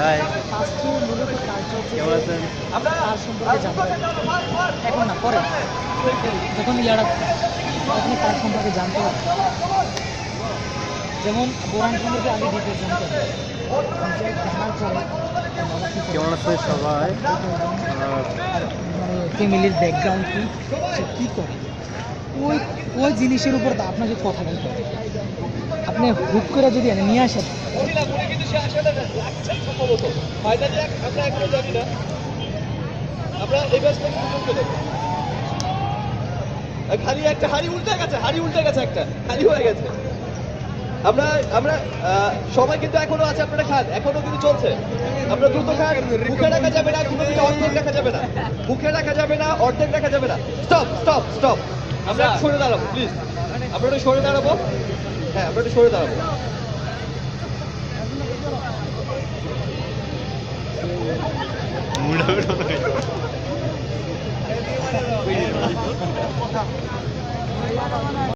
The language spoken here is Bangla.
হাই ফার্স্টে মূলত কেমন আছেন? তার সম্পর্কে জানতে এখন না পরে যখন ইয়ারা তখন তার সম্পর্কে জানতে হবে যেমন বোরান সম্পর্কে আগে ডিটেলস জানতে জানার পরে? কেমন আছে সবাই? ফ্যামিলির ব্যাকগ্রাউন্ড কি? সে কী করে? ওই ওই জিনিসের উপর তো আপনাকে কথা বলতে আপনি হুক করে যদি এনে নিয়ে আসেন। খালি একটা হাড়ি উল্টে গেছে, হাড়ি উল্টে গেছে একটা, খালি হয়ে গেছে। আমরা আমরা সময় কিন্তু এখনও আছে, আপনারা খান, এখনও কিন্তু চলছে। আমরা দ্রুত খান, মুখে রাখা যাবে না কোনো অর্ধেক রাখা যাবে না। মুখে রাখা যাবে না, অর্ধেক রাখা যাবে না। Stop stop stop. আমরা একটু সরে দাঁড়াবো প্লিজ আমরা একটু সরে দাঁড়াবো। হ্যাঁ আমরা একটু সরে দাঁড়াবো। মুড়া